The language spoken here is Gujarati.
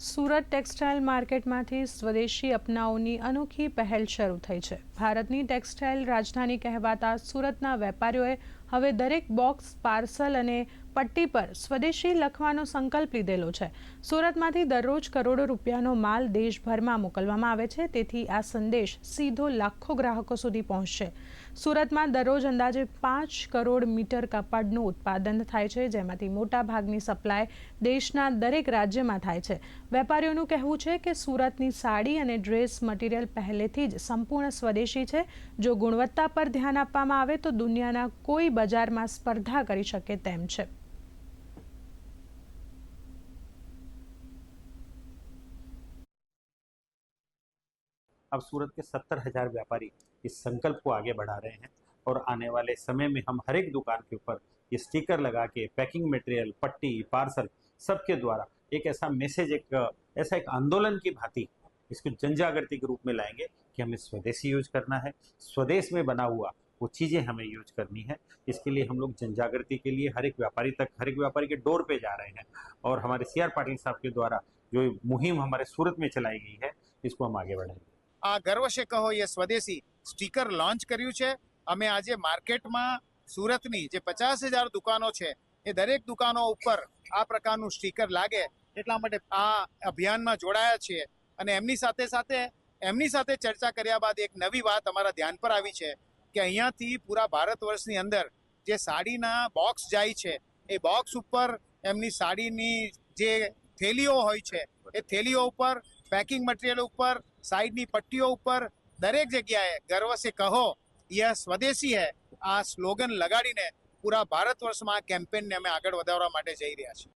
સુરત ટેક્સટાઇલ માર્કેટમાંથી સ્વદેશી અપનાઓની અનોખી પહેલ શરૂ થઈ છે. ભારતની ટેક્સટાઇલ રાજધાની કહેવાતા સુરતના વેપારીઓએ હવે દરેક બોક્સ, પાર્સલ અને પટ્ટી પર સ્વદેશી લખવાનો સંકલ્પ લીધેલો છે. સુરતમાંથી દરરોજ કરોડો રૂપિયાનો માલ દેશભરમાં મોકલવામાં આવે છે. તેથી આ સંદેશ સીધો લાખો ગ્રાહકો સુધી પહોંચશે. સુરતમાં દરરોજ અંદાજે પાંચ કરોડ મીટર કપાડનું ઉત્પાદન થાય છે, જેમાંથી મોટા ભાગની સપ્લાય દેશના દરેક રાજ્યમાં થાય છે. વેપારીઓનું કહેવું છે કે સુરતની સાડી અને ડ્રેસ મટીરિયલ પહેલેથી જ સંપૂર્ણ સ્વદેશી છે. જો ગુણવત્તા પર ધ્યાન આપવામાં આવે તો દુનિયાના કોઈ બજારમાં સ્પર્ધા કરી શકે તેમ છે अब सूरत के सत्तर हजार व्यापारी इस संकल्प को आगे बढ़ा रहे हैं और आने वाले समय में हम हर एक दुकान के ऊपर ये स्टिकर लगा के पैकिंग मटेरियल पट्टी पार्सल सबके द्वारा एक ऐसा मैसेज एक ऐसा एक आंदोलन की भांति इसको जन जागृति के रूप में लाएंगे कि हमें स्वदेशी यूज करना है स्वदेश में बना हुआ वो चीज़ें हमें यूज करनी है इसके लिए हम लोग जन जागृति के लिए हर एक व्यापारी तक हर एक व्यापारी के डोर पे जा रहे हैं और हमारे सी आर पाटिल साहब के द्वारा जो ये मुहिम हमारे सूरत में चलाई गई है इसको हम आगे बढ़ाएंगे આ ગર્વ છે કહો એ સ્વદેશી સ્ટીકર લોન્ચ કર્યું છે અમે આજે માર્કેટમાં સુરતની જે પચાસ હજાર દુકાનો છે એ દરેક દુકાનો ઉપર આ પ્રકારનું સ્ટીકર લાગે એટલા માટે આ અભિયાનમાં જોડાયા છીએ અને એમની સાથે સાથે એમની સાથે ચર્ચા કર્યા બાદ એક નવી વાત અમારા ધ્યાન પર આવી છે કે અહીંયાથી પૂરા ભારત વર્ષની અંદર જે સાડીના બોક્સ જાય છે, એ બોક્સ ઉપર એમની સાડીની જે થેલીઓ હોય છે, એ થેલીઓ ઉપર પેકિંગ મટીરિયલ ઉપર, સાઈડની પટ્ટીઓ ઉપર દરેક જગ્યાએ ગર્વ સે કહો યહ સ્વદેશી હૈ, આ સ્લોગન લગાડીને પૂરા ભારત વર્ષમાં આ કેમ્પેનને અમે આગળ વધારવા માટે જઈ રહ્યા છીએ.